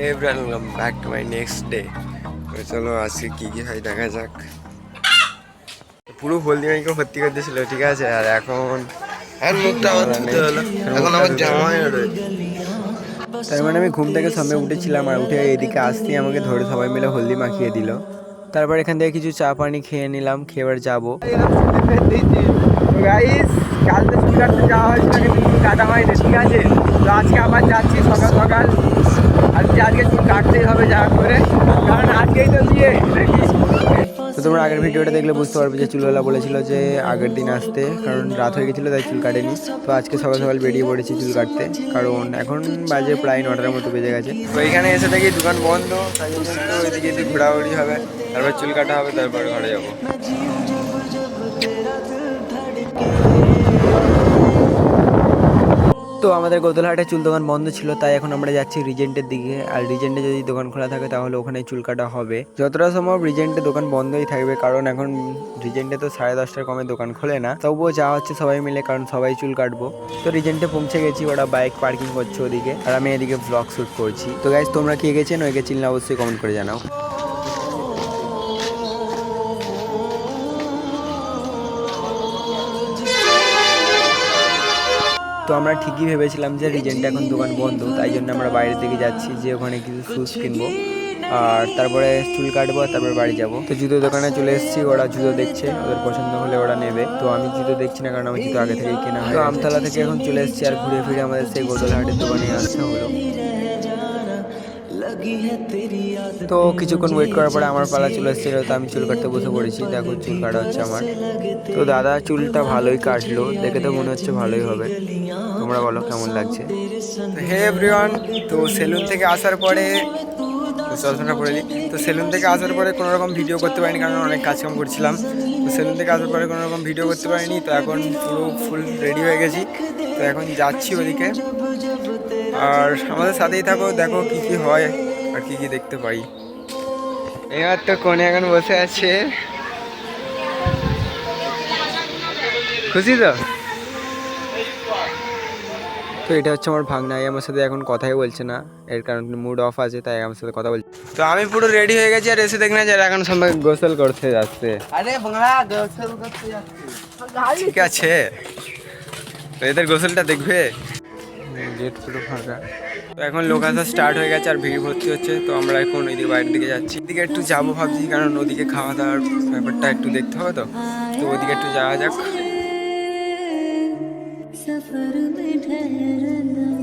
Hey welcome back to my next day চলো আজকে কী কী হয় দেখা যাক। পুরো হলদি মাইকে ভর্তি করতেছিল ঠিক আছে? আর এখন তার মানে আমি ঘুম থেকে সময় উঠেছিলাম আর উঠে এদিকে আসতেই আমাকে ধরে সবাই মিলে হলদি মাখিয়ে দিল। তারপর এখান থেকে কিছু চা পানি খেয়ে নিলাম খেয়ে এবার যাব। কালকে চুল কাটতে যাওয়া হয়েছিল কিন্তু কাটা হয়নি ঠিক আছে? তো আজকে আবার যাচ্ছি সকাল সকাল আজকে আজকে চুল কাটতেই হবে যা করে। কারণ আজকেই তো তো তোমরা আগের ভিডিওটা দেখলে বুঝতে পারবে যে চুলওয়ালা বলেছিল যে আগের দিন আসতে, কারণ রাত হয়ে গেছিল, তাই চুল কাটেনি। তো আজকে সকাল সকাল বেরিয়ে পড়েছি চুল কাটতে, কারণ এখন বাজে প্রায় নটার মতো বেজে গেছে। তো এখানে এসে দেখি দোকান বন্ধ, তাই জন্য একটু এদিকে এদিকে ঘোরাঘুরি হবে, তারপর চুল কাটা হবে, তারপর ঘরে যাব। তো আমাদের গোদলহাটে চুল দোকান বন্ধ ছিল, তাই এখন আমরা যাচ্ছি রিজেন্টের দিকে। আর রিজেন্টে যদি দোকান খোলা থাকে, তাহলে ওখানে চুল কাটা হবে। যতটা সম্ভব রিজেন্টে দোকান বন্ধই থাকবে, কারণ এখন রিজেন্টে তো সাড়ে দশটার কমে দোকান খোলে না। তবুও যাওয়া হচ্ছে সবাই মিলে, কারণ সবাই চুল কাটবো। তো রিজেন্টে পৌঁছে গেছি, ওরা বাইক পার্কিং করছে ওদিকে। আর আমি এদিকে ব্লগ শ্যুট করছি। তো গাইজ তোমরা কে গেছেন ওই গেছিলেন অবশ্যই কমেন্ট করে জানাও। তো আমরা ঠিকই ভেবেছিলাম যে রিজেন্ট এখন দোকান বন্ধ তাই জন্য আমরা বাইরের দিকে যাচ্ছি যে ওখানে কিছু শুজ কিনবো। আর তারপরে চুল কাটবো আর তারপরে বাড়ি যাব। তো জুতো দোকানে চলে এসেছি ওরা জুতো দেখছে ওদের পছন্দ হলে ওরা নেবে। তো আমি জুতো দেখছি না কারণ আমি জুতো আগে থেকেই কেনা হয় তো আমতলা থেকে এখন চলে এসেছি আর ঘুরে ফিরে আমাদের সেই গোদলহাটের দোকানে আসতে হলো। তো কিছুক্ষণ ওয়েট করার পরে আমার পালা চলে এসেছিল তো আমি চুল কাটতে বসে পড়েছি। দেখো চুল কাটা হচ্ছে আমার। তো দাদা চুলটা ভালোই কাটলো। দেখে তো মনে হচ্ছে ভালোই হবে। তোমরা বলো কেমন লাগছে? হে এভরিওয়ান তো সেলুন থেকে আসার পরে চশমাটা পরে নিই তো সেলুন থেকে আসার পরে কোনো রকম ভিডিও করতে পারিনি কারণ অনেক কাজকাম করছিলাম। তো সেলুন থেকে আসার পরে কোনো রকম ভিডিও করতে পারিনি তো এখন পুরো ফুল রেডি হয়ে গেছি। তো এখন যাচ্ছি ওদিকে। আর আমাদের সাথেই থাকো দেখো কি কি হয়। আর কি কি দেখতে পাই। এবার তো কোনে এখন বসে আছে। খুশি তো? তো এটা হচ্ছে আমার ভাগনা আমার সাথে এখন কথাই বলছে না। এর কারণ মুড অফ আছে তাই আমার সাথে কথা বলছে। তো আমি পুরো রেডি হয়ে গেছি আর এসে দেখি না যে এরা এখন সবাই গোসল করতে যাচ্ছে। আরে বাংলা গোসল করতে যাচ্ছে। ঠিক আছে। তো এদের গোসলটা দেখবে। গেট পুরো ফাঁকা। তো এখন লোক আসা স্টার্ট হয়ে গেছে আর ভিড় ভর্তি হচ্ছে, তো আমরা এখন ওইদিকে বাইরের দিকে যাচ্ছি। এদিকে একটু যাব ভাবছি, কারণ ওদিকে খাওয়া দাওয়ার ব্যাপারটা একটু দেখতে হবে তো। তো ওদিকে একটু যাওয়া যাক।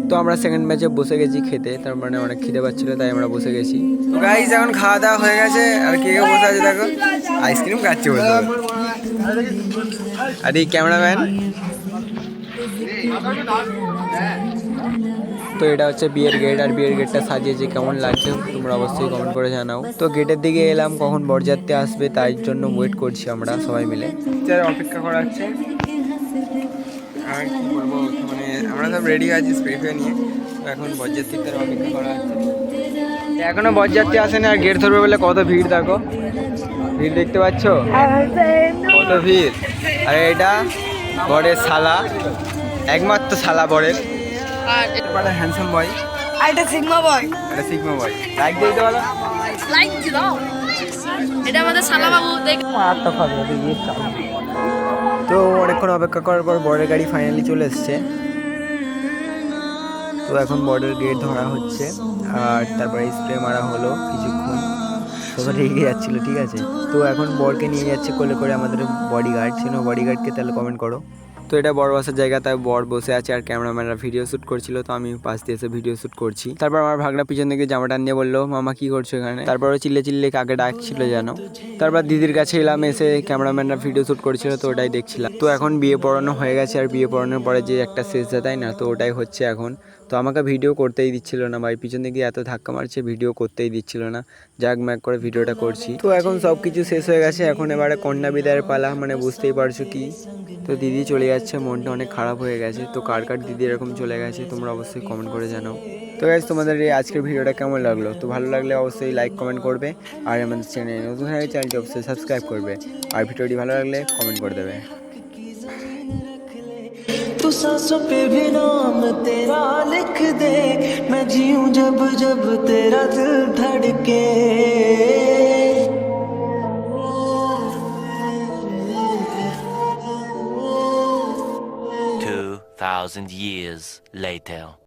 তো আমরা সেকেন্ড ম্যাচে বসে গেছি খেতে, তার মানে অনেক খিদে পাচ্ছিল, তাই আমরা বসে গেছি। তো গাইজ এখন খাওয়া দাওয়া হয়ে গেছে, আর কে কে বসে আছে দেখো। আইসক্রিম খাচ্ছে বসে। আর এই ক্যামেরাম্যান তো এটা হচ্ছে বিয়ের গেট আর বিয়ের গেটটা সাজিয়েছে, কেমন লাগছে তোমরা অবশ্যই কমেন্ট করে জানাও। তো গেটের দিকে এলাম, কখন বরযাত্রী আসবে তাই জন্য ওয়েট করছি আমরা সবাই মিলে। অপেক্ষা করা হচ্ছে আর কি বলব মানে আমরা সব রেডি আছি নিয়ে। এখন বরযাত্রীর তার অপেক্ষা করা হচ্ছে। এখনও বরযাত্রী আসেনি, আর গেট ধরবে বলে কত ভিড় দেখো। ভিড় দেখতে পাচ্ছ? কত ভিড়। আর এটা বরের শালা, একমাত্র শালা বরের। আর হ্যান্ডসাম বয় আর এটা সিগমা বয় এটা সিগমা বয় লাইক দিয়ে লাইক দাও? এটা আমাদের সালা বাবু দেখ তো অনেকক্ষণ অপেক্ষা করার পর বরের গাড়ি ফাইনালি চলে এসছে। তো এখন বর্ডার গেট ধরা হচ্ছে। আর তারপরে স্প্রে মারা হলো কিছুক্ষণ। সবাই রেগে যাচ্ছিল ঠিক আছে? তো এখন বরকে নিয়ে যাচ্ছে কোলে করে আমাদের বডিগার্ড ছিল বডিগার্ডকে তাহলে কমেন্ট করো। তো এটা বড় বসার জায়গা, তাই বর বসে আছে আর ক্যামেরাম্যানরা ভিডিও শ্যুট করছিল, তো আমি পাশ দিয়ে এসে ভিডিও শ্যুট করছি। তারপর আমার ভাগনা পিছন থেকে জামাটা নিয়ে বলল, মামা, কি করছ এখানে? তারপর চিল্লে চিল্লে কাকে ডাকছিল যেন। তারপর দিদির কাছে এলাম, এসে ক্যামেরাম্যানরা ভিডিও শ্যুট করছিল, তো ওটাই দেখছিলাম। তো এখন বিয়ে পড়ানো হয়ে গেছে, আর বিয়ে পড়ানোর পরে যে একটা শেষ তাই না? তো ওটাই হচ্ছে এখন। তো আমাকে ভিডিও করতেই দিচ্ছিল না ভাই। পিছন দিকে এত ধাক্কা মারছে ভিডিও করতেই দিচ্ছিল না। যাক ম্যাক করে ভিডিওটা করছি। তো এখন সব কিছু শেষ হয়ে গেছে। এখন এবারে কন্যা বিদায়ের পালা মানে বুঝতেই পারছ কি? তো দিদি চলে যাচ্ছে মনটা অনেক খারাপ হয়ে গেছে। তো কার কার দিদি এরকম চলে গেছে তোমরা অবশ্যই কমেন্ট করে জানাও। তো গাইজ তোমাদের এই আজকের ভিডিওটা কেমন লাগল? তো ভালো লাগলে অবশ্যই লাইক কমেন্ট করবে। আর আমাদের চ্যানেল নতুন হয়ে চ্যানেলটি অবশ্যই সাবস্ক্রাইব করবে। আর ভিডিওটি ভালো লাগলে কমেন্ট করে দেবে। सांसों पे भी नाम तेरा लिख दे मैं जीऊं जब जब तेरा दिल धड़के Two thousand years later.